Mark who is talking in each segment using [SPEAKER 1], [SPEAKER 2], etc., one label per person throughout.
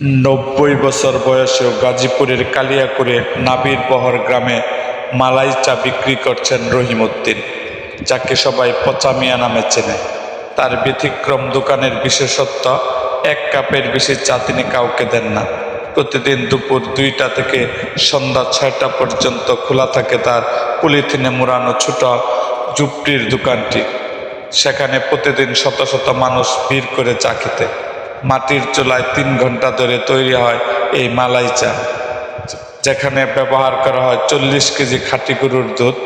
[SPEAKER 1] নব্বই বছর বয়সেও গাজীপুরের কালিয়াকুড়ে নাবির বহর গ্রামে মালাই চা বিক্রি করছেন রহিমউদ্দিন, যাকে সবাই পচামিয়া নামে চেনে। তার ব্যতিক্রম দোকানের বিশেষত্ব, এক কাপের বেশি চা তিনি কাউকে দেন না। প্রতিদিন দুপুর দুইটা থেকে সন্ধ্যা ছয়টা পর্যন্ত খোলা থাকে তার পলিথিনে মোড়ানো ছোট ঝুপড়ির দোকানটি। সেখানে প্রতিদিন শত শত মানুষ ভিড় করে চা খেতে। মাটির চুলায় তিন ঘণ্টা ধরে তৈরি হয় এই মালাই চা, যেখানে ব্যবহার করা হয় চল্লিশ কেজি খাঁটি গরুর দুধ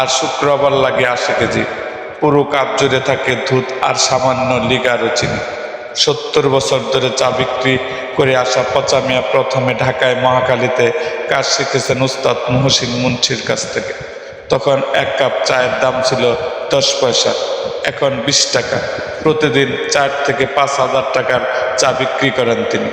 [SPEAKER 1] আর শুক্রবার লাগে আশি কেজি। পুরো কাপ জুড়ে থাকে দুধ আর সামান্য লিগার চিনি। সত্তর বছর ধরে চা বিক্রি করে আসা পচামিয়া প্রথমে ঢাকায় মহাকালীতে কাজ শিখেছেন উস্তাদ মহসিন মুন্সির কাছ থেকে। তখন এক কাপ চায়ের দাম ছিল দশ পয়সা, এখন বিশ টাকা। প্রতিদিন চার থেকে পাঁচ হাজার টাকার চা বিক্রি করেন তিনি।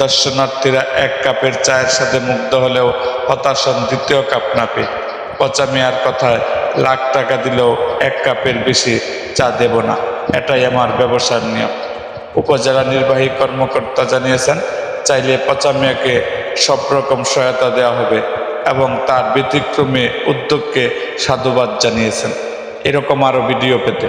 [SPEAKER 1] দর্শনার্থীরা এক কাপের চায়ের সাথে মুগ্ধ হলেও হতাশ হন দ্বিতীয় কাপ না পেয়ে পচা মিয়ার কথায় লাখ টাকা দিলেও এক কাপের বেশি চা দেব না। এটাই আমার ব্যবসার নিয়ম। উপজেলা নির্বাহী কর্মকর্তা জানিয়েছেন, চাইলে পচা মিয়াকে সব রকম সহায়তা দেওয়া হবে এবং তার ব্যতিক্রমে উদ্যোগকে সাধুবাদ জানিয়েছেন। এরকম আরও ভিডিও পেতে